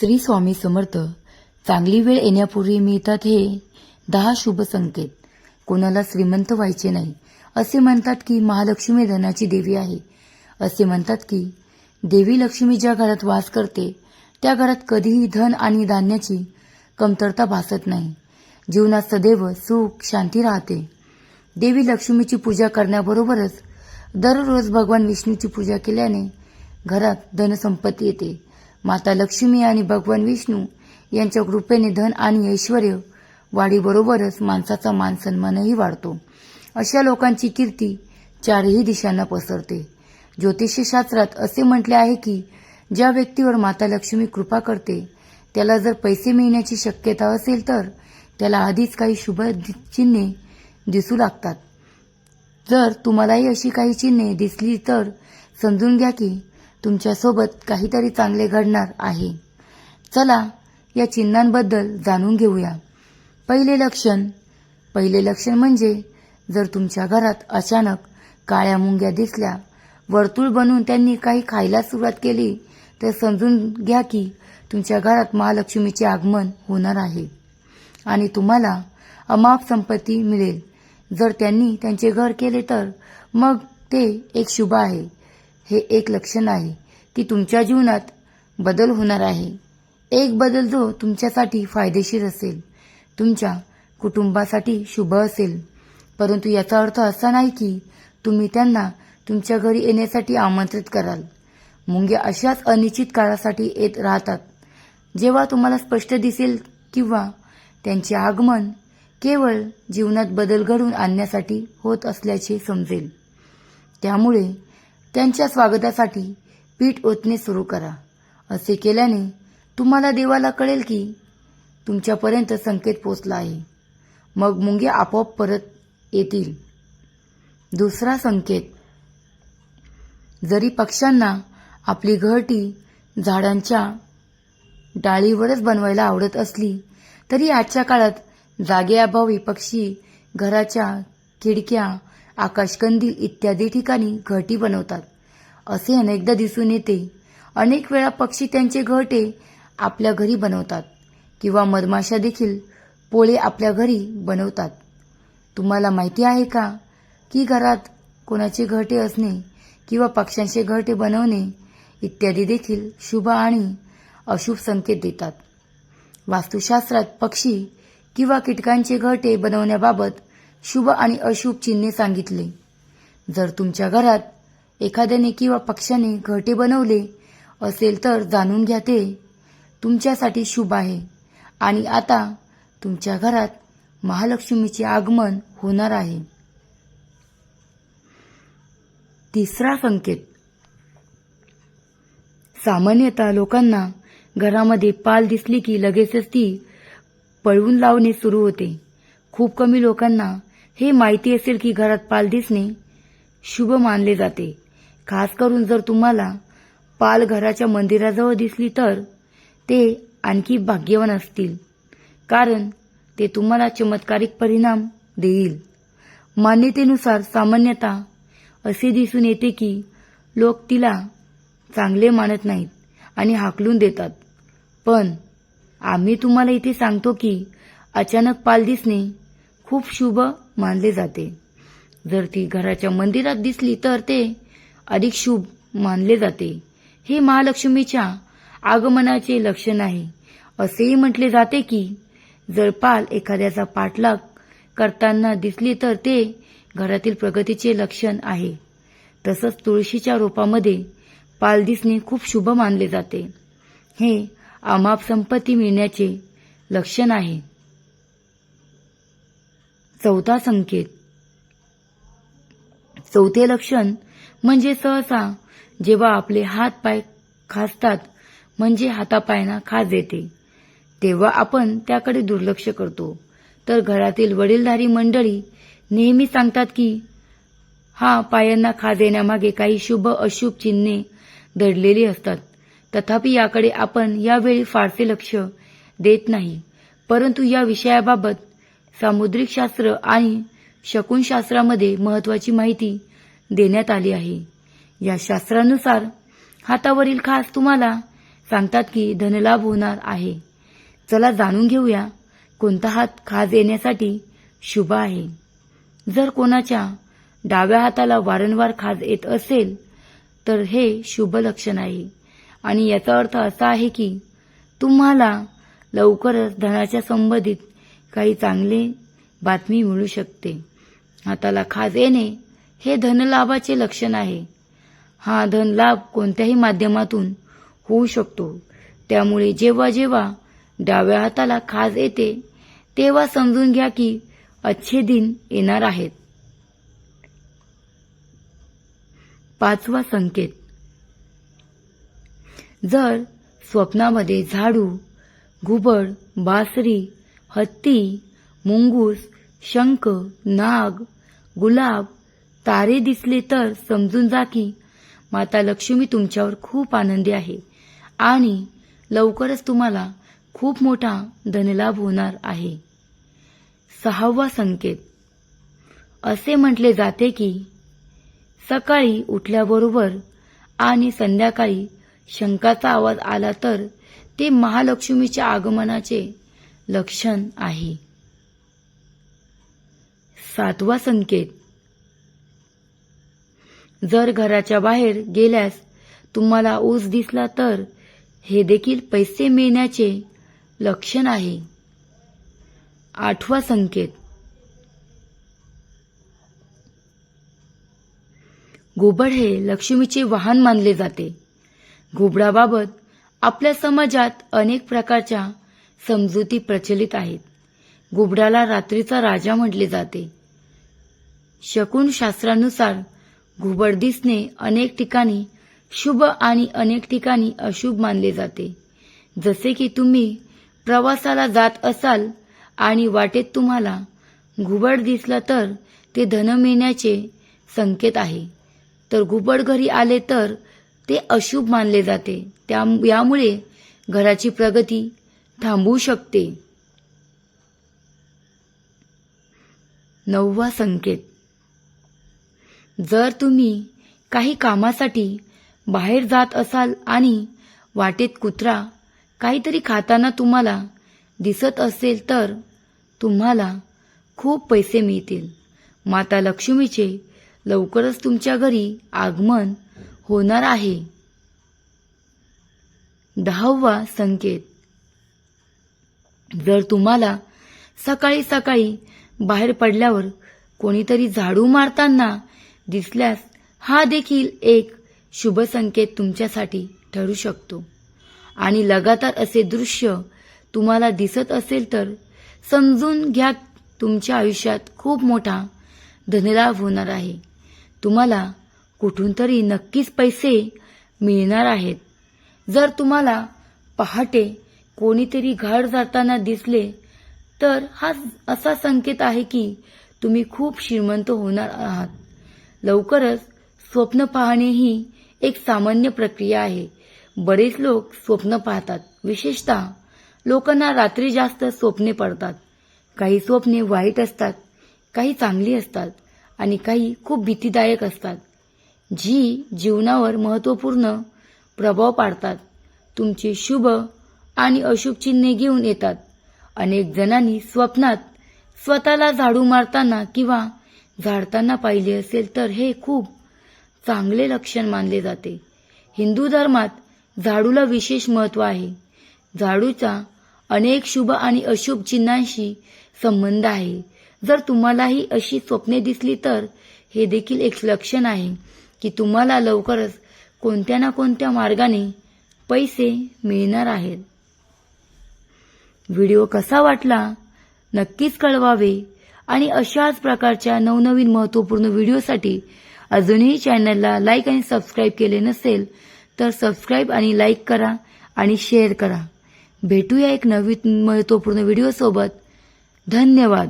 श्री स्वामी समर्थ. चांगली वेळ येण्यापूर्वी मिळतात हे दहा शुभ संकेत. कोणाला श्रीमंत व्हायचे नाही असे म्हणतात की महालक्ष्मी धनाची देवी आहे. असे म्हणतात की देवी लक्ष्मी ज्या घरात वास करते त्या घरात कधीही धन आणि धान्याची कमतरता भासत नाही. जीवनात सदैव सुख शांती राहते. देवी लक्ष्मीची पूजा करण्याबरोबरच दररोज भगवान विष्णूची पूजा केल्याने घरात धनसंपत्ती येते. माता लक्ष्मी आणि भगवान विष्णू यांच्या कृपेने धन आणि ऐश्वर वाढीबरोबरच माणसाचा मान सन्मानही वाढतो. अशा लोकांची कीर्ती चारही दिशांना पसरते. ज्योतिषशास्त्रात असे म्हटले आहे की ज्या व्यक्तीवर माता लक्ष्मी कृपा करते त्याला जर पैसे मिळण्याची शक्यता असेल तर त्याला आधीच काही शुभ चिन्हे दिसू लागतात. जर तुम्हालाही अशी काही चिन्हे दिसली तर समजून घ्या की तुमच्यासोबत काहीतरी चांगले घडणार आहे. चला या चिन्हांबद्दल जाणून घेऊया. पहिले लक्षण. पहिले लक्षण म्हणजे जर तुमच्या घरात अचानक काळ्या मुंग्या दिसल्या वर्तुळ बनवून त्यांनी काही खायला सुरुवात केली तर समजून घ्या की तुमच्या घरात महालक्ष्मीचे आगमन होणार आहे. आणि तुम्हाला अमाप संपत्ती मिळेल. जर त्यांनी त्यांचे घर केले तर मग ते एक शुभ आहे. हे एक लक्षण आहे की तुमच्या जीवनात बदल होणार आहे. एक बदल जो तुमच्यासाठी फायदेशीर असेल तुमच्या कुटुंबासाठी शुभ असेल. परंतु याचा अर्थ असा नाही की तुम्ही त्यांना तुमच्या घरी येण्यासाठी आमंत्रित कराल. मुंग्या अशाच अनिश्चित काळासाठी येत राहतात. जेव्हा तुम्हाला स्पष्ट दिसेल किंवा त्यांचे आगमन केवळ जीवनात बदल घडवून आणण्यासाठी होत असल्याचे समजेल. त्यामुळे त्यांच्या स्वागतासाठी पीठ ओतणे सुरू करा. असे केल्याने तुम्हाला देवाला कळेल की तुमच्यापर्यंत संकेत पोचला आहे. मग मुंगे आपोआप परत येतील. दुसरा संकेत जरी पक्ष्यांना आपली घरटी झाडांच्या डाळीवरच बनवायला आवडत असली तरी आजच्या काळात जागेअभावी पक्षी घराच्या खिडक्या आकाशकंदील इत्यादी ठिकाणी घरटी बनवतात. असे अनेकदा दिसून येते. अनेक वेळा पक्षी त्यांचे घरटे आपल्या घरी बनवतात किंवा मधमाशा देखील पोळे आपल्या घरी बनवतात. तुम्हाला माहिती आहे का की घरात कोणाचे घरटे असणे किंवा पक्ष्यांचे घरटे बनवणे इत्यादी देखील शुभ आणि अशुभ संकेत देतात. वास्तुशास्त्रात पक्षी किंवा कीटकांचे घरटे बनवण्याबाबत शुभ आणि अशुभ चिन्हे सांगितले. जर तुमच्या घरात एखाद्याने किंवा पक्षाने घरटे बनवले असेल तर जाणून घ्या ते. तुमच्यासाठी शुभ आहे. आणि आता तुमच्या घरात महालक्ष्मीचे आगमन होणार आहे. तिसरा संकेत. सामान्यतः लोकांना घरामध्ये पाल दिसली की लगेचच ती पळवून लावणे सुरू होते. खूप कमी लोकांना हे माहिती असेल की घरात पाल दिसणे शुभ मानले जाते. खास करून जर तुम्हाला पाल घराच्या मंदिराजवळ दिसली तर ते आणखी भाग्यवान असतील. कारण ते तुम्हाला चमत्कारिक परिणाम देईल. मान्यतेनुसार सामान्यतः असे दिसून येते की लोक तिला चांगले मानत नाहीत आणि हाकलून देतात. पण आम्ही तुम्हाला इथे सांगतो की अचानक पाल दिसणे खूप शुभ मानले जाते. जर ती घराच्या मंदिरात दिसली तर ते अधिक शुभ मानले जाते. हे महालक्ष्मीच्या आगमनाचे लक्षण आहे. असेही म्हटले जाते की जर पाल एखाद्याचा पाठलाग करताना दिसली तर ते घरातील प्रगतीचे लक्षण आहे. तसंच तुळशीच्या रोपामध्ये पाल दिसणे खूप शुभ मानले जाते. हे अमाप संपत्ती मिळण्याचे लक्षण आहे. चौथा संकेत. चौथे लक्षण म्हणजे सहसा जेव्हा आपले हात पाय खासतात म्हणजे हातापायांना खाज येते तेव्हा आपण त्याकडे दुर्लक्ष करतो. तर घरातील वडीलधारी मंडळी नेहमी सांगतात की हा पायांना खाज येण्यामागे काही शुभ अशुभ चिन्हे दडलेली असतात. तथापि याकडे आपण यावेळी फारसे लक्ष देत नाही. परंतु या विषयाबाबत सामुद्रिक शास्त्र आणि शकुनशास्त्रामध्ये महत्वाची माहिती देण्यात आली आहे. या शास्त्रानुसार हातावरील खास तुम्हाला सांगतात की धनलाभ होणार आहे. चला जाणून घेऊया कोणता हात खाज येण्यासाठी शुभ आहे. जर कोणाच्या डाव्या हाताला वारंवार खाज येत असेल तर हे शुभ लक्षण आहे. आणि याचा अर्थ असा आहे की तुम्हाला लवकरच धनाच्या संबंधित काही चांगली बातमी मिळू शकते. हाताला खाज येणे हे धनलाभाचे लक्षण आहे. हा धनलाभ कोणत्याही माध्यमातून होऊ शकतो. त्यामुळे जेव्हा जेव्हा डाव्या हाताला खाज येते तेव्हा समजून घ्या की अच्छे दिन येणार आहेत. पाचवा संकेत. जर स्वप्नामध्ये झाडू घुबड बासरी हत्ती मुंगूस शंख नाग गुलाब तारे दिसले तर समजून जा की माता लक्ष्मी तुमच्यावर खूप आनंदी आहे आणि लवकरच तुम्हाला खूप मोठा धनलाभ होणार आहे. सहावा संकेत. असे म्हटले जाते की सकाळी उठल्याबरोबर आणि संध्याकाळी शंकाचा आवाज आला तर ते महालक्ष्मीच्या आगमनाचे लक्षण आहे. सातवा संकेत. जर घराच्या बाहेर गेल्यास तुम्हाला ऊस दिसला तर हे देखील पैसे मिळण्याचे लक्षण आहे. आठवा संकेत. घुबड हे लक्ष्मीचे वाहन मानले जाते. घुबडाबाबत आपल्या समाजात अनेक प्रकारच्या समजुती प्रचलित आहेत. घुबडाला रात्रीचा राजा म्हटले जाते. शकून शास्त्रानुसार घुबड दिसणे अनेक ठिकाणी शुभ आणि अनेक ठिकाणी अशुभ मानले जाते. जसे की तुम्ही प्रवासाला जात असाल आणि वाटेत तुम्हाला घुबड दिसला तर ते धन मिळण्याचे संकेत आहे. तर घुबड घरी आले तर ते अशुभ मानले जाते. त्या यामुळे घराची प्रगती थांबू शकते. नववा संकेत. जर तुम्ही काही कामासाठी बाहेर जात असाल आणि वाटेत कुत्रा काहीतरी खाताना तुम्हाला दिसत असेल तर तुम्हाला खूप पैसे मिळतील. माता लक्ष्मीचे लवकरच तुमच्या घरी आगमन होणार आहे. दहावा संकेत. जर तुम्हाला सकाळी सकाळी बाहेर पडल्यावर कोणीतरी झाडू मारताना दिसल्यास हा देखील एक शुभ संकेत तुमच्यासाठी ठरू शकतो. आणि लगातार असे दृश्य तुम्हाला दिसत असेल तर समजून घ्या तुमच्या आयुष्यात खूप मोठा धनलाभ होणार आहे. तुम्हाला कुठून तरी नक्कीच पैसे मिळणार आहेत. जर तुम्हाला पहाटे कोणीतरी घाड जाताना दिसले तर हा असा संकेत आहे की तुम्ही खूप श्रीमंत होणार आहात. लवकरच स्वप्न पाहणे ही एक सामान्य प्रक्रिया आहे. बरेच लोक स्वप्न पाहतात. विशेषतः लोकांना रात्री जास्त स्वप्ने पडतात. काही स्वप्ने वाईट असतात काही चांगली असतात आणि काही खूप भीतीदायक असतात. जी जीवनावर महत्त्वपूर्ण प्रभाव पाडतात. तुमचे शुभ आणि अशुभ चिन्हे घेऊन येतात. अनेक जणांनी स्वप्नात स्वतःला झाडू मारताना किंवा झाडताना पाहिले असेल तर हे खूप चांगले लक्षण मानले जाते. हिंदू धर्मात झाडूला विशेष महत्त्व आहे. झाडूचा अनेक शुभ आणि अशुभ चिन्हांशी संबंध आहे. जर तुम्हालाही अशी स्वप्ने दिसली तर हे देखील एक लक्षण आहे की तुम्हाला लवकरच कोणत्या ना कोणत्या मार्गाने पैसे मिळणार आहेत. व्हिडिओ कसा वाटला नक्कीच कळवावे. आणि अशाच प्रकारच्या नवनवीन महत्त्वपूर्ण व्हिडिओसाठी अजूनही चॅनलला लाईक आणि सबस्क्राईब केले नसेल तर सबस्क्राईब आणि लाईक करा आणि शेअर करा. भेटूया एक नवीन महत्त्वपूर्ण व्हिडिओसोबत. धन्यवाद.